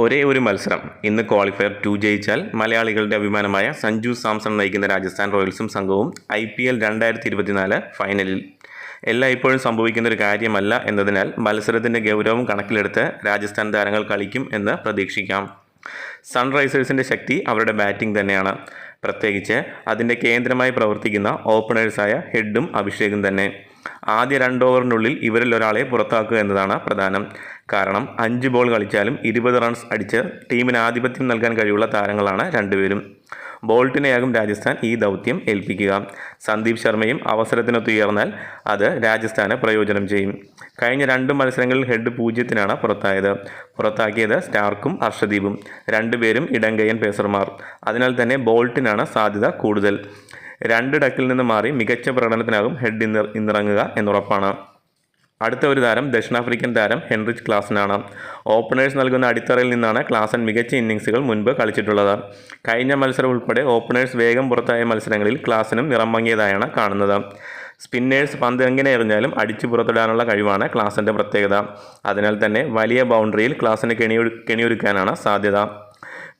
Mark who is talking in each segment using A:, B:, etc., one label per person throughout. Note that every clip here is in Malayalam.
A: ഒരേ ഒരു മത്സരം. ഇന്ന് ക്വാളിഫയർ ടു ജയിച്ചാൽ മലയാളികളുടെ അഭിമാനമായ സഞ്ജു സാംസൺ നയിക്കുന്ന രാജസ്ഥാൻ റോയൽസും സംഘവും ഐ പി എൽ രണ്ടായിരത്തി ഇരുപത്തിനാല് ഫൈനലിൽ എല്ലാം ഇപ്പോഴും സംഭവിക്കുന്ന ഒരു കാര്യമല്ല എന്നതിനാൽ മത്സരത്തിന്റെ ഗൗരവം കണക്കിലെടുത്ത് രാജസ്ഥാൻ താരങ്ങൾ കളിക്കും എന്ന് പ്രതീക്ഷിക്കാം. സൺറൈസേഴ്സിന്റെ ശക്തി അവരുടെ ബാറ്റിംഗ് തന്നെയാണ്. പ്രത്യേകിച്ച് അതിന്റെ കേന്ദ്രമായി പ്രവർത്തിക്കുന്ന ഓപ്പണേഴ്സായ ഹെഡും അഭിഷേകും തന്നെ. ആദ്യ രണ്ട് ഓവറിനുള്ളിൽ ഇവരിൽ ഒരാളെ പുറത്താക്കുക എന്നതാണ് പ്രധാനം. കാരണം അഞ്ച് ബോൾ കളിച്ചാലും ഇരുപത് റൺസ് അടിച്ച് ടീമിന് ആധിപത്യം നൽകാൻ കഴിവുള്ള താരങ്ങളാണ് രണ്ടുപേരും. ബോൾട്ടിനെയാകും രാജസ്ഥാൻ ഈ ദൗത്യം ഏൽപ്പിക്കുക. സന്ദീപ് ശർമ്മയും അവസരത്തിനൊത്തുയർന്നാൽ അത് രാജസ്ഥാന് പ്രയോജനം ചെയ്യും. കഴിഞ്ഞ രണ്ട് മത്സരങ്ങളിൽ ഹെഡ് പൂജ്യത്തിനാണ് പുറത്തായത്. പുറത്താക്കിയത് സ്റ്റാർക്കും ഹർഷദീപും രണ്ടുപേരും ഇടങ്കയ്യൻ പേസർമാർ. അതിനാൽ തന്നെ ബോൾട്ടിനാണ് സാധ്യത കൂടുതൽ. രണ്ട് ഡക്കിൽ നിന്ന് മാറി മികച്ച പ്രകടനത്തിനാകും ഹെഡ് ഇന്ന് ഇന്നിറങ്ങുക എന്നുറപ്പാണ്. അടുത്ത ഒരു താരം ദക്ഷിണാഫ്രിക്കൻ താരം ഹെൻറിച്ച് ക്ലാസനാണ്. ഓപ്പണേഴ്സ് നൽകുന്ന അടിത്തറയിൽ നിന്നാണ് ക്ലാസൻ മികച്ച ഇന്നിങ്സുകൾ മുൻപ് കളിച്ചിട്ടുള്ളത്. കഴിഞ്ഞ മത്സരം ഉൾപ്പെടെ ഓപ്പണേഴ്സ് വേഗം പുറത്തായ മത്സരങ്ങളിൽ ക്ലാസനും നിറം മങ്ങിയതായാണ് കാണുന്നത്. സ്പിന്നേഴ്സ് പന്ത് എങ്ങനെ എറിഞ്ഞാലും അടിച്ചു പുറത്തിടാനുള്ള കഴിവാണ് ക്ലാസിന്റെ പ്രത്യേകത. അതിനാൽ തന്നെ വലിയ ബൗണ്ടറിയിൽ ക്ലാസിന് കെണിയൊരു കെണിയൊരുക്കാനാണ് സാധ്യത.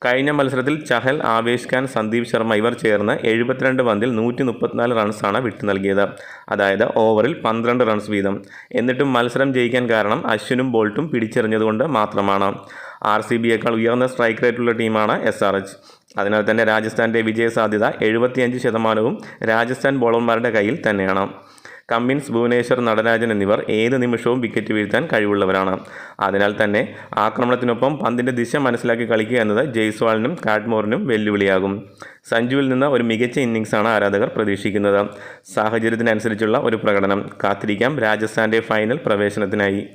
A: കഴിഞ്ഞ മത്സരത്തിൽ ചഹൽ ആവേശ് ഖാൻ സന്ദീപ് ശർമ്മ ഇവർ ചേർന്ന് എഴുപത്തിരണ്ട് പന്തിൽ നൂറ്റി മുപ്പത്തിനാല് റൺസാണ് വിട്ടു നൽകിയത്. അതായത് ഓവറിൽ പന്ത്രണ്ട് റൺസ് വീതം. എന്നിട്ടും മത്സരം ജയിക്കാൻ കാരണം അശ്വിനും ബോൾട്ടും പിടിച്ചെറിഞ്ഞതുകൊണ്ട് മാത്രമാണ്. ആർ സി ബിയേക്കാൾ ഉയർന്ന സ്ട്രൈക്ക് റേറ്റുള്ള ടീമാണ് എസ് ആർ എച്ച് അതിനാൽ തന്നെ രാജസ്ഥാന്റെ വിജയ സാധ്യത എഴുപത്തിയഞ്ച് ശതമാനവും രാജസ്ഥാൻ ബോളർമാരുടെ കയ്യിൽ തന്നെയാണ്. കമ്മിൻസ് ഭുവനേശ്വർ നടരാജൻ എന്നിവർ ഏത് നിമിഷവും വിക്കറ്റ് വീഴ്ത്താൻ കഴിവുള്ളവരാണ്. അതിനാൽ തന്നെ ആക്രമണത്തിനൊപ്പം പന്തിന്റെ ദിശ മനസ്സിലാക്കി കളിക്കുക എന്നത് ജയ്സ്വാളിനും കാഡ്മോറിനും വെല്ലുവിളിയാകും. സഞ്ജുവിൽ നിന്ന് ഒരു മികച്ച ഇന്നിങ്സാണ് ആരാധകർ പ്രതീക്ഷിക്കുന്നത്. സാഹചര്യത്തിനനുസരിച്ചുള്ള ഒരു പ്രകടനം. കാത്തിരിക്കാം രാജസ്ഥാന്റെ ഫൈനൽ പ്രവേശനത്തിനായി.